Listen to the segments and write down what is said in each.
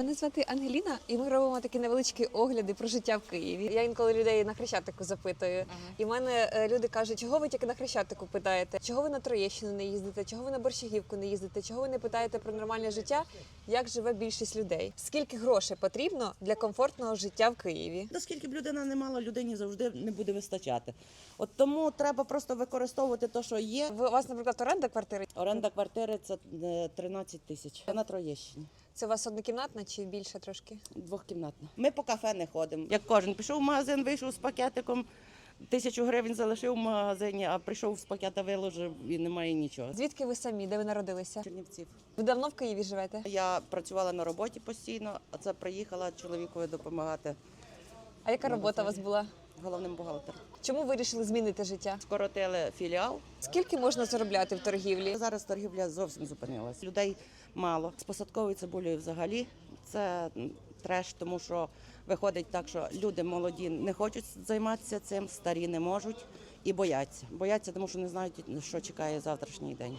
Мене звати Ангеліна, і ми робимо такі невеличкі огляди про життя в Києві. Я інколи людей на хрещатику запитую. І в мене е, люди кажуть, чого ви тільки на хрещатику питаєте? Чого ви на Троєщину не їздите? Чого ви на Борщагівку не їздите? Чого ви не питаєте про нормальне життя? Як живе більшість людей? Скільки грошей потрібно для комфортного життя в Києві? Наскільки б людина не мала, людині завжди не буде вистачати. От тому треба просто використовувати те, що є. Ви у вас, наприклад, оренда квартири? Оренда квартири це е, 13 тисяч на Троєщині. Це у вас однокімнатна чи більше трошки? Двохкімнатна. Ми по кафе не ходимо. Як кожен пішов в магазин, вийшов з пакетиком, тисячу гривень залишив в магазині, а прийшов з пакета, виложив і немає нічого. Звідки ви самі? Де ви народилися? Чернівців. Ви давно в Києві живете? Я працювала на роботі постійно, а це приїхала чоловікові допомагати А яка робота у вас була? Головним бухгалтером. Чому вирішили змінити життя? Скоротили філіал. Скільки можна заробляти в торгівлі? Зараз торгівля зовсім зупинилась. Людей мало. З посадковою цибулею взагалі це треш, тому що виходить так, що люди молоді не хочуть займатися цим, старі не можуть і бояться. Бояться, тому що не знають, що чекає завтрашній день.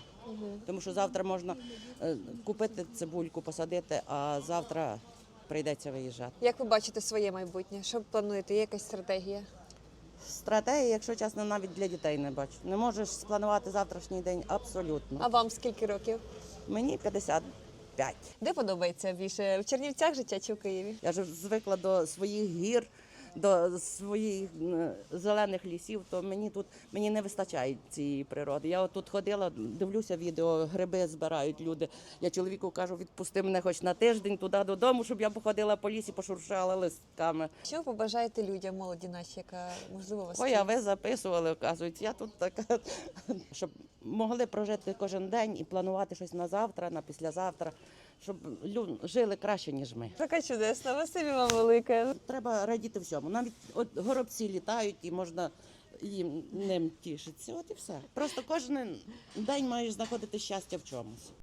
Тому що завтра можна е, купити цибульку, посадити, а завтра прийдеться виїжджати. Як ви бачите своє майбутнє? Що плануєте? Є якась стратегія? Стратегії, якщо чесно, навіть для дітей не бачу. Не можеш спланувати завтрашній день абсолютно. А вам скільки років? Мені 55. Де подобається більше? В Чернівцях життя чи в Києві? Я ж звикла до своїх гір, до своїх зелених лісів, то мені тут мені не вистачає цієї природи. Я тут ходила, дивлюся відео, гриби збирають люди. Я чоловіку кажу, відпусти мене хоч на тиждень туди додому, щоб я походила по лісі, пошуршала листками. Що побажаєте людям, молоді наші, яка можливо вас? Ой, а ви записували, оказується, я тут така, щоб могли прожити кожен день і планувати щось на завтра, на післязавтра, щоб лю- жили краще, ніж ми. Така чудесна, спасибі вам велике. Треба радіти всьому. Навіть от горобці літають і можна їм ним тішитися. От і все. Просто кожен день маєш знаходити щастя в чомусь.